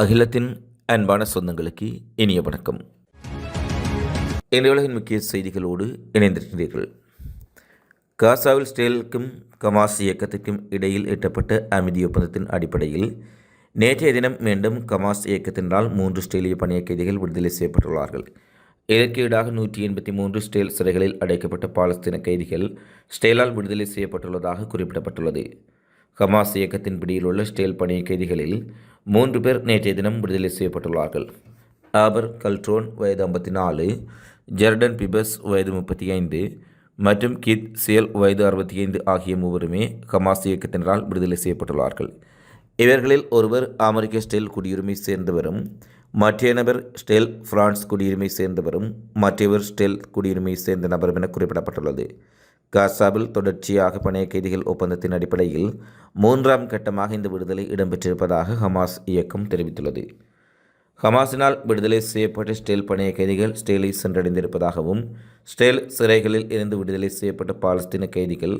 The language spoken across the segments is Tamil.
அகிலத்தின் அன்பான சொந்தங்களுக்கு இனிய வணக்கம். இன்றைய உலகின் முக்கிய செய்திகளோடு இணைந்திருக்கிறீர்கள். காசாவில் ஸ்டேலுக்கும் கமாஸ் இயக்கத்திற்கும் இடையில் எட்டப்பட்ட அமைதி ஒப்பந்தத்தின் அடிப்படையில் நேற்றைய தினம் மீண்டும் கமாஸ் இயக்கத்தினால் மூன்று ஸ்டேலிய பணிய கைதிகள் விடுதலை செய்யப்பட்டுள்ளார்கள். இதற்கு ஈடாக நூற்றி எண்பத்தி மூன்று ஸ்டேல் சிறைகளில் அடைக்கப்பட்ட பாலஸ்தீன கைதிகள் ஸ்டேலால் விடுதலை செய்யப்பட்டுள்ளதாக குறிப்பிடப்பட்டுள்ளது. ஹமாஸ் இயக்கத்தின் பிடியில் உள்ள ஸ்டேல் பணிய கைதிகளில் மூன்று பேர் நேற்றைய தினம் விடுதலை செய்யப்பட்டுள்ளார்கள். ஆபர் கல்ட்ரோன் வயது ஐம்பத்தி நாலு ஜெர்டன் பிபஸ் வயது முப்பத்தி ஐந்து மற்றும் கித் சியல் வயது அறுபத்தி ஐந்து ஆகிய மூவருமே ஹமாஸ் இயக்கத்தினரால் விடுதலை செய்யப்பட்டுள்ளார்கள். இவர்களில் ஒருவர் அமெரிக்க ஸ்டேல் குடியுரிமை சேர்ந்தவரும் மற்ற நபர் ஸ்டேல் பிரான்ஸ் குடியுரிமை சேர்ந்தவரும் மற்றவர் ஸ்டேல் குடியுரிமை சேர்ந்த நபரும் என குறிப்பிடப்பட்டுள்ளது. காசாவில் தொடர்ச்சியாக பணைய கைதிகள் ஒப்பந்தத்தின் அடிப்படையில் மூன்றாம் கட்டமாக இந்த விடுதலை இடம்பெற்றிருப்பதாக ஹமாஸ் இயக்கம் தெரிவித்துள்ளது. ஹமாஸினால் விடுதலை செய்யப்பட்ட ஸ்டேல் பணைய கைதிகள் ஸ்டேலை சென்றடைந்திருப்பதாகவும் ஸ்டேல் சிறைகளில் இருந்து விடுதலை செய்யப்பட்ட பாலஸ்தீன கைதிகள்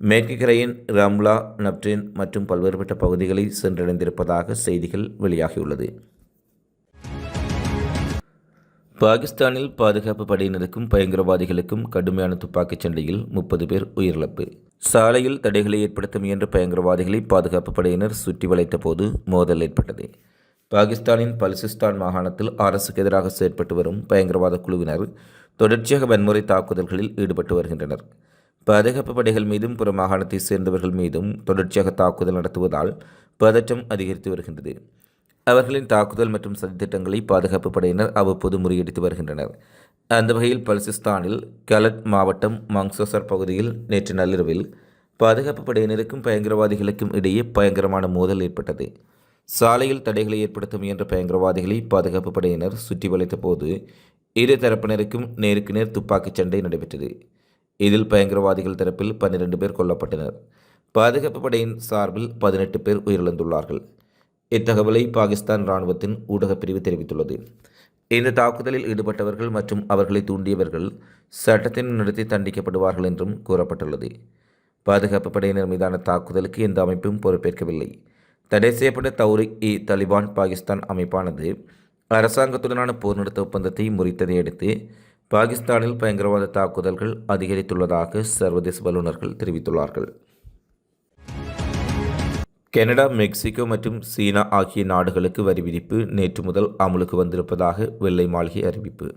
மேற்கு கரையின் ரம்லா நப்டின் மற்றும் பல்வேறுபட்ட பகுதிகளை சென்றடைந்திருப்பதாக செய்திகள் வெளியாகியுள்ளது. பாகிஸ்தானில் பாதுகாப்பு படையினருக்கும் பயங்கரவாதிகளுக்கும் கடுமையான துப்பாக்கிச் சண்டையில் முப்பது பேர் உயிரிழப்பு. சாலையில் தடைகளை ஏற்படுத்த முயன்ற பயங்கரவாதிகளை பாதுகாப்பு படையினர் சுற்றி வளைத்த போது மோதல் ஏற்பட்டது. பாகிஸ்தானின் பலுசிஸ்தான் மாகாணத்தில் அரசுக்கு எதிராக செயற்பட்டு வரும் பயங்கரவாத குழுவினர் தொடர்ச்சியாக வன்முறை தாக்குதல்களில் ஈடுபட்டு வருகின்றனர். பாதுகாப்பு படைகள் மீதும் புற மாகாணத்தை சேர்ந்தவர்கள் மீதும் தொடர்ச்சியாக தாக்குதல் நடத்துவதால் பதற்றம் அதிகரித்து வருகின்றது. அவர்களின் தாக்குதல் மற்றும் சதித்திட்டங்களை பாதுகாப்பு படையினர் அவ்வப்போது முறியடித்து வருகின்றனர். அந்த வகையில் பல்சிஸ்தானில் கலட் மாவட்டம் மங்சோசர் பகுதியில் நேற்று நள்ளிரவில் பாதுகாப்பு படையினருக்கும் பயங்கரவாதிகளுக்கும் இடையே பயங்கரமான மோதல் ஏற்பட்டது. சாலையில் தடைகளை ஏற்படுத்த முயன்ற பயங்கரவாதிகளை பாதுகாப்பு படையினர் சுற்றி வளைத்த போது இரு தரப்பினருக்கும் நேருக்கு நேர் துப்பாக்கிச் சண்டை நடைபெற்றது. இதில் பயங்கரவாதிகள் தரப்பில் பன்னிரண்டு பேர் கொல்லப்பட்டனர். பாதுகாப்பு படையின் சார்பில் பதினெட்டு பேர் உயிரிழந்துள்ளார்கள். இத்தகவலை பாகிஸ்தான் இராணுவத்தின் ஊடகப் பிரிவு தெரிவித்துள்ளது. இந்த தாக்குதலில் ஈடுபட்டவர்கள் மற்றும் அவர்களை தூண்டியவர்கள் சட்டத்தின் நடத்தி தண்டிக்கப்படுவார்கள் என்றும் கூறப்பட்டுள்ளது. பாதுகாப்பு படையினர் மீதான தாக்குதலுக்கு எந்த அமைப்பும் பொறுப்பேற்கவில்லை. தடை செய்யப்பட்ட தௌரி இ தலிபான் பாகிஸ்தான் அமைப்பானது அரசாங்கத்துடனான போர் நிறுத்த ஒப்பந்தத்தை முறித்ததை அடுத்து பாகிஸ்தானில் பயங்கரவாத தாக்குதல்கள் அதிகரித்துள்ளதாக சர்வதேச வல்லுநர்கள் தெரிவித்துள்ளார்கள். கனடா மெக்சிகோ மற்றும் சீனா ஆகிய நாடுகளுக்கு வரி விதிப்பு நேற்று முதல் அமலுக்கு வந்திருப்பதாக வெள்ளை மாளிகை அறிவிப்பு.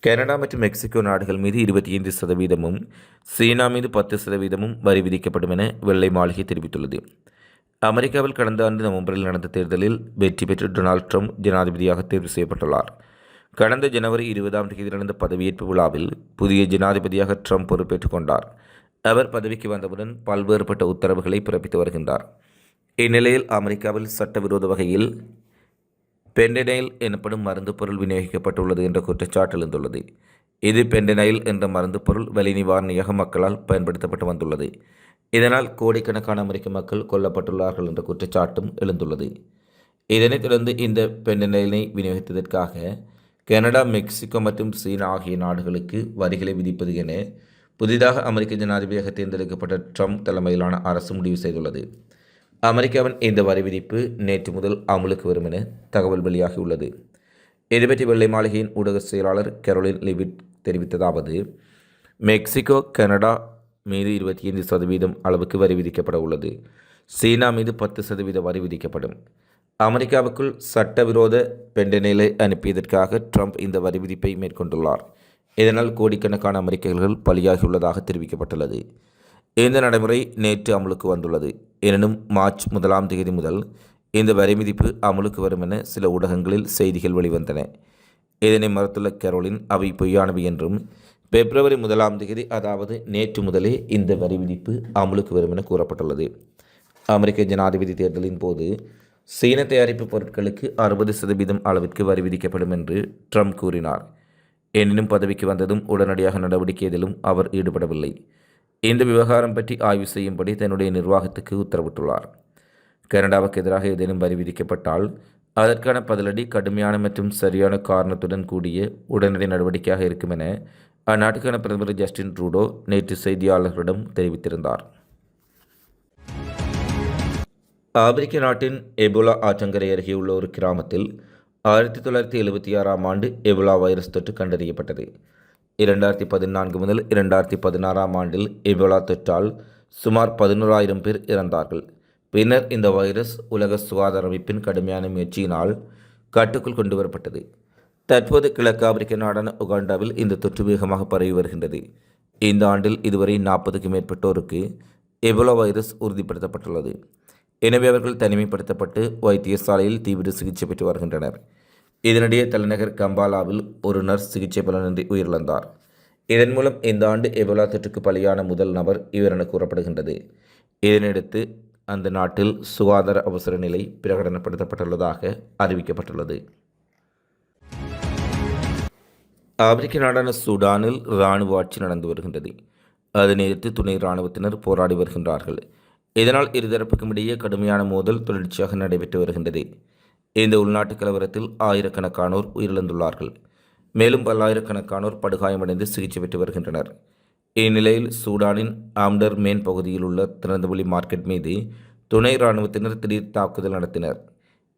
கனடா மற்றும் மெக்சிகோ நாடுகள் மீது இருபத்தி ஐந்து சதவீதமும் சீனா மீது பத்து சதவீதமும் வரி விதிக்கப்படும் என வெள்ளை மாளிகை தெரிவித்துள்ளது. அமெரிக்காவில் கடந்த ஆண்டு நவம்பரில் நடந்த தேர்தலில் வெற்றி பெற்று டொனால்ட் ட்ரம்ப் ஜனாதிபதியாக தேர்வு செய்யப்பட்டுள்ளார். கடந்த ஜனவரி இருபதாம் தேதி நடந்த பதவியேற்பு விழாவில் புதிய ஜனாதிபதியாக ட்ரம்ப் பொறுப்பேற்றுக் கொண்டார். அவர் பதவிக்கு வந்தவுடன் பல்வேறுபட்ட உத்தரவுகளை பிறப்பித்து வருகின்றார். இந்நிலையில் அமெரிக்காவில் சட்டவிரோத வகையில் பெண்டனைல் எனப்படும் மருந்து பொருள் விநியோகிக்கப்பட்டுள்ளது என்ற குற்றச்சாட்டு எழுந்துள்ளது. இது பெண்டனைல் என்ற மருந்து பொருள் வலி நிவாரணியாக மக்களால் பயன்படுத்தப்பட்டு வந்துள்ளது. இதனால் கோடிக்கணக்கான அமெரிக்க மக்கள் கொல்லப்பட்டுள்ளார்கள் என்ற குற்றச்சாட்டும் எழுந்துள்ளது. இதனைத் தொடர்ந்து இந்த பெண்டனைலை விநியோகித்ததற்காக கனடா மெக்சிகோ மற்றும் சீனா ஆகிய நாடுகளுக்கு வரிகளை விதிப்பது என புதிதாக அமெரிக்க ஜனாதிபதியாக தேர்ந்தெடுக்கப்பட்ட ட்ரம்ப் தலைமையிலான அரசு முடிவு செய்துள்ளது. அமெரிக்காவின் இந்த வரி விதிப்பு நேற்று முதல் அமலுக்கு வரும் என தகவல் வெளியாகியுள்ளது. இதுபற்றி வெள்ளை மாளிகையின் ஊடக செயலாளர் கரோலின் லிவிட் தெரிவித்ததாவது மெக்சிகோ கனடா மீது இருபத்தி ஐந்து சதவீதம் அளவுக்கு வரி விதிக்கப்பட உள்ளது. சீனா மீது பத்து சதவீத வரி விதிக்கப்படும். அமெரிக்காவுக்குள் சட்டவிரோத பெண்டனிலை அனுப்பியதற்காக ட்ரம்ப் இந்த வரி விதிப்பை மேற்கொண்டுள்ளார். இதனால் கோடிக்கணக்கான அமெரிக்கர்கள் பலியாகியுள்ளதாக தெரிவிக்கப்பட்டுள்ளது. இந்த நடைமுறை நேற்று அமலுக்கு வந்துள்ளது. எனினும் மார்ச் முதலாம் தேதி முதல் இந்த வரி விதிப்பு அமலுக்கு வரும் என சில ஊடகங்களில் செய்திகள் வெளிவந்தன. இதனை மறுத்துள்ள கரோலின் அவை பொய்யானவை என்றும் பிப்ரவரி முதலாம் தேதி அதாவது நேற்று முதலே இந்த வரி விதிப்பு அமலுக்கு வரும் என கூறப்பட்டுள்ளது. அமெரிக்க ஜனாதிபதி தேர்தலின் போது சீன தயாரிப்பு பொருட்களுக்கு அறுபது சதவீதம் அளவிற்கு வரி விதிக்கப்படும் என்று ட்ரம்ப் கூறினார். எனினும் பதவிக்கு வந்ததும் உடனடியாக நடவடிக்கை எதிலும் அவர் ஈடுபடவில்லை. இந்த விவகாரம் பற்றி ஆய்வு செய்யும்படி தன்னுடைய நிர்வாகத்துக்கு உத்தரவிட்டுள்ளார். கனடாவுக்கு எதிராக ஏதேனும் வரி விதிக்கப்பட்டால் அதற்கான பதிலடி கடுமையான மற்றும் சரியான காரணத்துடன் கூடிய உடனடி நடவடிக்கையாக இருக்கும் என அந்நாட்டுக்கான பிரதமர் ஜஸ்டின் ட்ரூடோ நேற்று செய்தியாளர்களிடம் தெரிவித்திருந்தார். ஆப்பிரிக்க நாட்டின் எபோலா ஆற்றங்கரை அருகே உள்ள ஒரு கிராமத்தில் ஆயிரத்தி தொள்ளாயிரத்தி எழுபத்தி ஆறாம் ஆண்டு எபோலா வைரஸ் தொற்று கண்டறியப்பட்டது. இரண்டாயிரத்தி பதினான்கு முதல் இரண்டாயிரத்தி பதினாறாம் ஆண்டில் எபோலா தொற்றால் சுமார் பதினோராயிரம் பேர் இறந்தார்கள். பின்னர் இந்த வைரஸ் உலக சுகாதார அமைப்பின் கடுமையான முயற்சியினால் கட்டுக்குள் கொண்டு வரப்பட்டது. தற்போது கிழக்கு ஆப்பிரிக்க நாடான உகாண்டாவில் இந்த தொற்று வேகமாக பரவி வருகின்றது. இந்த ஆண்டில் இதுவரை நாற்பதுக்கும் மேற்பட்டோருக்கு எபோலா வைரஸ் உறுதிப்படுத்தப்பட்டுள்ளது. எனவே அவர்கள் தனிமைப்படுத்தப்பட்டு வைத்தியசாலையில் தீவிர சிகிச்சை பெற்று வருகின்றனர். இதனிடையே தலைநகர் கம்பாலாவில் ஒரு நர்ஸ் சிகிச்சை பலனின்றி உயிரிழந்தார். இதன் மூலம் இந்த ஆண்டு எபோலா தொற்றுக்கு பலியான முதல் நபர் இவர் என கூறப்படுகின்றது. இதனையடுத்து அந்த நாட்டில் சுகாதார அவசர நிலை பிரகடனப்படுத்தப்பட்டுள்ளதாக அறிவிக்கப்பட்டுள்ளது. ஆப்பிரிக்க நாடான சூடானில் இராணுவ ஆட்சி நடந்து வருகின்றது. அதனை எதிர்த்து துணை இராணுவத்தினர் போராடி வருகின்றார்கள். இதனால் இருதரப்புக்கும் இடையே கடுமையான மோதல் தொடர்ச்சியாக நடைபெற்று வருகின்றது. இந்த உள்நாட்டு கலவரத்தில் ஆயிரக்கணக்கானோர் உயிரிழந்துள்ளார்கள். மேலும் பல்லாயிரக்கணக்கானோர் படுகாயமடைந்து சிகிச்சை பெற்று வருகின்றனர். இந்நிலையில் சூடானின் ஆம்டர் மேன் பகுதியில் உள்ள திறந்தவெளி மார்க்கெட் மீது துணை இராணுவத்தினர் திடீர் தாக்குதல் நடத்தினர்.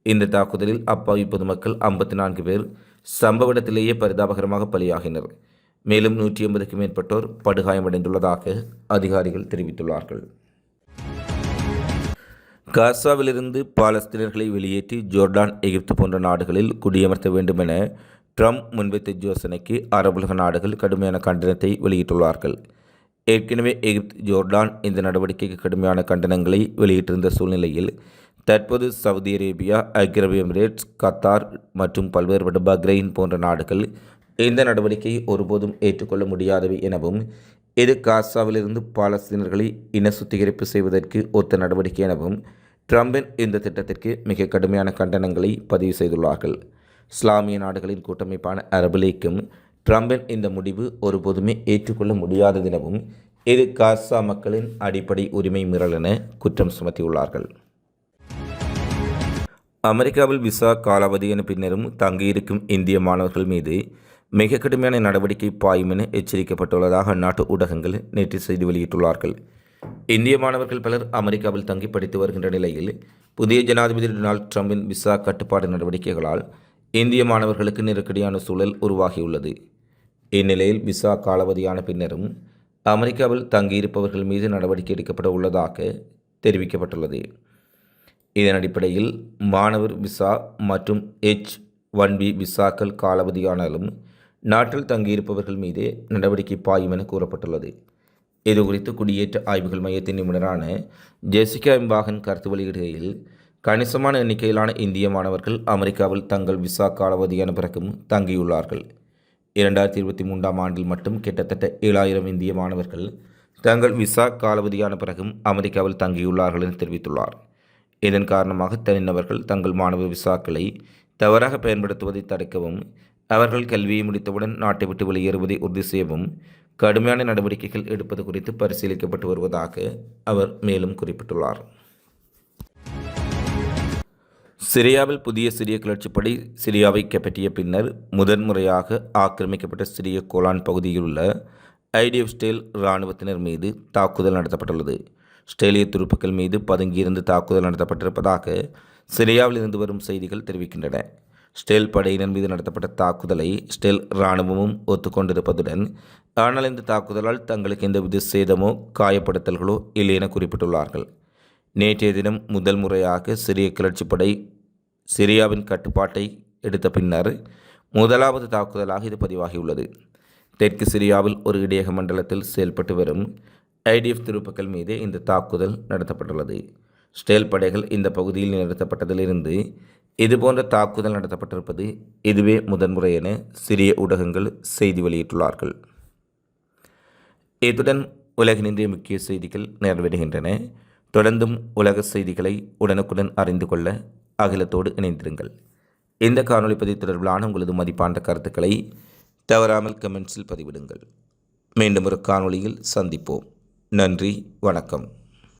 இந்த தாக்குதலில் அப்பாவி பொதுமக்கள் ஐம்பத்தி நான்கு பேர் சம்பவ இடத்திலேயே பரிதாபகரமாக பலியாகினர். மேலும் நூற்றி ஐம்பதுக்கும் மேற்பட்டோர் படுகாயமடைந்துள்ளதாக அதிகாரிகள் தெரிவித்துள்ளார்கள். காசாவிலிருந்து பாலஸ்தீனர்களை வெளியேற்றி ஜோர்டான் எகிப்து போன்ற நாடுகளில் குடியமர்த்த வேண்டும் என ட்ரம்ப் முன்வைத்த யோசனைக்கு அரபுலக நாடுகள் கடுமையான கண்டனத்தை வெளியிட்டுள்ளார்கள். ஏற்கனவே எகிப்து ஜோர்டான் இந்த நடவடிக்கைக்கு கடுமையான கண்டனங்களை வெளியிட்டிருந்த சூழ்நிலையில் தற்போது சவுதி அரேபியா ஐக்கிய எமிரேட்ஸ் கத்தார் மற்றும் பல்வேறு பஹ்ரைன் போன்ற நாடுகள் இந்த நடவடிக்கையை ஒருபோதும் ஏற்றுக்கொள்ள முடியாதவை எனவும் இது காசாவிலிருந்து பாலஸ்தீனர்களை இன சுத்திகரிப்பு செய்வதற்கு ஒத்த நடவடிக்கை எனவும் ட்ரம்பின் இந்த திட்டத்திற்கு மிக கடுமையான கண்டனங்களை பதிவு செய்துள்ளார்கள். இஸ்லாமிய நாடுகளின் கூட்டமைப்பான அரபு லீக்கும் ட்ரம்பின் இந்த முடிவு ஒருபோதுமே ஏற்றுக்கொள்ள முடியாதது எனவும் இது காசா மக்களின் அடிப்படை உரிமை மீறல் என குற்றம் சுமத்தியுள்ளார்கள். அமெரிக்காவில் விசா காலாவதியான பின்னரும் தங்கியிருக்கும் இந்திய மாணவர்கள் மீது மிக கடுமையான நடவடிக்கை பாயும் என எச்சரிக்கப்பட்டுள்ளதாக அந்நாட்டு ஊடகங்கள் நேற்று செய்தி வெளியிட்டுள்ளார்கள். இந்திய மாணவர்கள் பலர் அமெரிக்காவில் தங்கி படித்து வருகின்ற நிலையில் புதிய ஜனாதிபதி டொனால்ட் ட்ரம்பின் விசா கட்டுப்பாடு நடவடிக்கைகளால் இந்திய மாணவர்களுக்கு நெருக்கடியான சூழல் உருவாகியுள்ளது. இந்நிலையில் விசா காலாவதியான பின்னரும் அமெரிக்காவில் தங்கியிருப்பவர்கள் மீது நடவடிக்கை எடுக்கப்பட உள்ளதாக தெரிவிக்கப்பட்டுள்ளது. இதன் அடிப்படையில் மாணவர் விசா மற்றும் எச் ஒன் பி விசாக்கள் காலாவதியானாலும் நாட்டில் தங்கியிருப்பவர்கள் மீது நடவடிக்கை பாயும் என கூறப்பட்டுள்ளது. இது குறித்து குடியேற்ற ஆய்வுகள் மையத்தின் நிபுணரான ஜெசிகா இம்பாகன் கருத்து வெளியிடுகையில் கணிசமான எண்ணிக்கையிலான இந்திய மாணவர்கள் அமெரிக்காவில் தங்கள் விசா காலாவதியான பிறகும் தங்கியுள்ளார்கள். இரண்டாயிரத்தி இருபத்தி மூன்றாம் ஆண்டில் மட்டும் கிட்டத்தட்ட ஏழாயிரம் இந்திய மாணவர்கள் தங்கள் விசா காலாவதியான பிறகும் அமெரிக்காவில் தங்கியுள்ளார்கள் என தெரிவித்துள்ளார். இதன் காரணமாக தனிநபர்கள் தங்கள் மாணவ விசாக்களை தவறாக பயன்படுத்துவதை தடுக்கவும் அவர்கள் கல்வியை முடித்தவுடன் நாட்டை விட்டு வெளியேறுவதை உறுதி செய்யவும் கடுமையான நடவடிக்கைகள் எடுப்பது குறித்து பரிசீலிக்கப்பட்டு வருவதாக அவர் மேலும் குறிப்பிட்டுள்ளார். சிரியாவில் புதிய சிறிய கிளர்ச்சிப்படை சிரியாவை கைப்பற்றிய பின்னர் முதன்முறையாக ஆக்கிரமிக்கப்பட்ட சிறிய கோலான் பகுதியில் உள்ள ஐடிஎஃப் ஸ்டேல் இராணுவத்தினர் மீது தாக்குதல் நடத்தப்பட்டுள்ளது. ஸ்டேலிய துருப்புக்கள் மீது பதுங்கியிருந்து தாக்குதல் நடத்தப்பட்டிருப்பதாக சிரியாவில் இருந்து வரும் செய்திகள் தெரிவிக்கின்றன. ஸ்டெல் படையினர் மீது நடத்தப்பட்ட தாக்குதலை ஸ்டெல் இராணுவமும் ஒத்துக்கொண்டிருப்பதுடன் ஆனால் இந்த தாக்குதலால் தங்களுக்கு எந்தவித சேதமோ காயப்படுத்தல்களோ இல்லை என குறிப்பிட்டுள்ளார்கள். நேற்றைய தினம் முதல் முறையாக சிறிய கிளர்ச்சிப்படை சிரியாவின் கட்டுப்பாட்டை எடுத்த பின்னர் முதலாவது தாக்குதலாக இது பதிவாகியுள்ளது. தெற்கு சிரியாவில் ஒரு இடையக மண்டலத்தில் செயல்பட்டு வரும் ஐடிஎஃப் துருப்புக்கள் மீது இந்த தாக்குதல் நடத்தப்பட்டுள்ளது. ஸ்டேல் படைகள் இந்த பகுதியில் நிறுத்தப்பட்டதிலிருந்து இதுபோன்ற தாக்குதல் நடத்தப்பட்டிருப்பது இதுவே முதன்முறை என சிறிய ஊடகங்கள் செய்தி வெளியிட்டுள்ளார்கள். இத்துடன் உலகினின்றைய முக்கிய செய்திகள் நிறைவேறுகின்றன தொடர்ந்தும் உலக செய்திகளை உடனுக்குடன் அறிந்து கொள்ள அகிலத்தோடு இணைந்திருங்கள். இந்த காணொலி பதிவு தொடர்பிலான உங்களது மதிப்பான கருத்துக்களை தவறாமல் கமெண்ட்ஸில் பதிவிடுங்கள். மீண்டும் ஒரு காணொளியில் சந்திப்போம். நன்றி வணக்கம்.